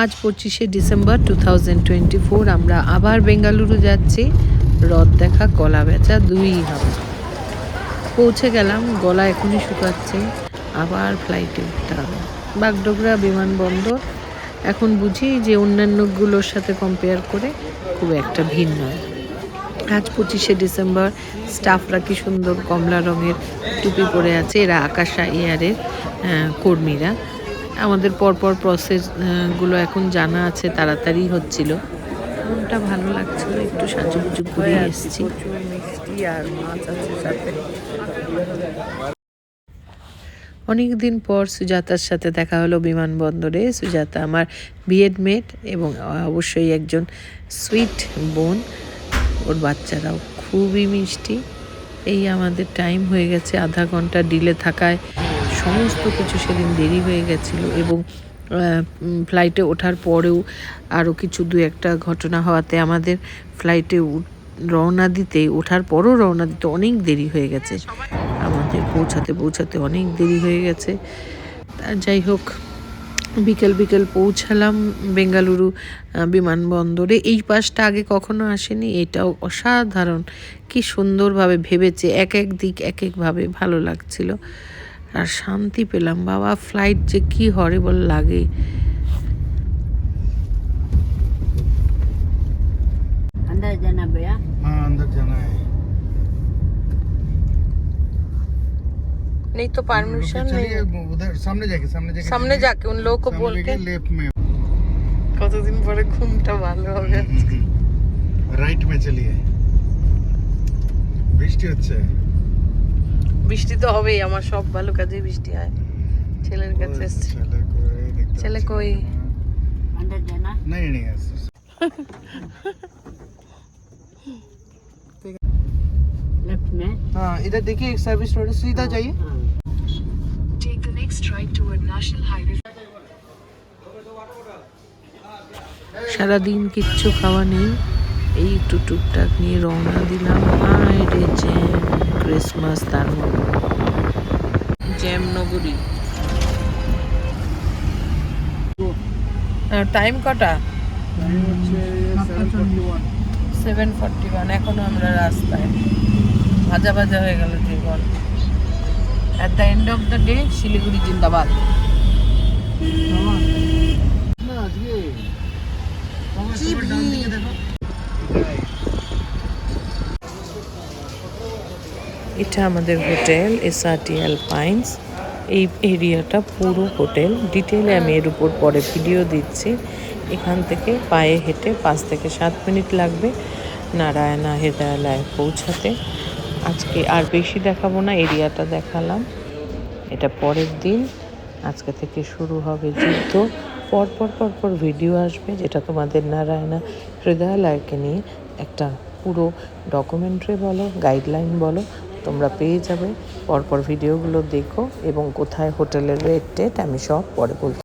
আজ পঁচিশে December two আমরা আবার বেঙ্গালুরু যাচ্ছি। রথ দেখা কলা বেচা দুই হবে। পৌঁছে গেলাম, গলা এখনই শুকাচ্ছে। আবার ফ্লাইটে উঠতে হবে। বাগডোগরা বিমানবন্দর, এখন বুঝি যে অন্যান্যগুলোর সাথে কম্পেয়ার করে খুব একটা ভিন্ন। আজ পঁচিশে ডিসেম্বর স্টাফরা কি সুন্দর কমলা রঙের টুপি পরে আছে, এরা আকাশা এয়ারের কর্মীরা। আমাদের পরপর প্রসেসগুলো এখন জানা আছে তাড়াতাড়ি হচ্ছিল। মনটা ভালো লাগছিল একটু সাজুগুজু করে এসেছি। মিষ্টি আর মাছ আছে সাথে। অনেকদিন পর সুজাতার সাথে দেখা হলো বিমানবন্দরে। সুজাতা আমার বিএড মেট এবং অবশ্যই একজন সুইট বোন। ওর বাচ্চারাও খুবই মিষ্টি। এই আমাদের টাইম হয়ে গেছে আধা ঘণ্টা ডিলে থাকায় সমস্ত কিছু সেদিন দেরি হয়ে গেছিল এবং ফ্লাইটে ওঠার পরেও আরও কিছু দু একটা ঘটনা হওয়াতে আমাদের ফ্লাইটে রওনা দিতে, ওঠার পরও রওনা দিতে অনেক দেরি হয়ে গেছে। আমাদের পৌঁছাতে পৌঁছাতে অনেক দেরি হয়ে গেছে। তা যাই হোক, বিকেল বিকেল পৌঁছালাম বেঙ্গালুরু বিমানবন্দরে। এই পাশটা আগে কখনো আসেনি, এটাও অসাধারণ। কি সুন্দরভাবে ভেবেছে, এক এক দিক এক একভাবে ভালো লাগছিল। আর শান্তি পেলাম বাবা ফ্লাইট যে কি হরিবল লাগে अंदर जाना भैया हाँ अंदर जाना है नहीं तो परमिशन चलिए उधर सामने जाके सामने जाके सामने जाके उन लोगों को बोल के लेफ्ट में কতদিন পরে ঘুমটা ভালো হবে রাইট মে চলিয়ে বৃষ্টি হচ্ছে বৃষ্টি তো হবেই আমার সব ভালো কাজে বৃষ্টি হয় ছেলের কাছে এসছে ছেলে কই দেখতে ছেলে পাচ্ছি কই না। अंदर जाना नहीं नहीं ऐसे लेफ्ट में हाँ इधर देखिए एक सर्विस रोड है, सीधा जाइए हाँ Take the next right toward National Highway সারাদিন কিচ্ছু খাওয়া নেই এই একটু টুকটাক নিয়ে রওনা দিলাম হায় রে জ্যাম ক্রিসমাস তার মতো জ্যাম নগরী টাইম কটা? সেভেন ফর্টি ওয়ান এখনও আমরা রাস্তায়। ভাজা ভাজা হয়ে গেল জীবন। At the end of the day Siliguri জিন্দাবাদ। কি দিকে দেখো এটা আমাদের হোটেল এসআরটি অ্যালপাইন্স এই এরিয়াটা পুরো হোটেল। ডিটেলে আমি এর উপর পরে ভিডিও দিচ্ছি। এখান থেকে পায়ে হেঁটে পাঁচ থেকে সাত মিনিট লাগবে নারায়ণা হৃদয়ালয়ে পৌঁছাতে। আজকে আর বেশি দেখাবো না, এরিয়াটা দেখালাম। এটা পরের দিন। আজকে থেকে শুরু হবে যুদ্ধ। পর পর পর পর ভিডিও আসবে, যেটা তোমাদের নারায়ণা হৃদয়ালয়কে নিয়ে একটা পুরো ডকুমেন্টারি বলো গাইডলাইন বলো। তোমরা পেয়ে যাবে। পরপর ভিডিওগুলো দেখো এবং কোথায় হোটেলের রেট টেট আমি সব পরে বলছি।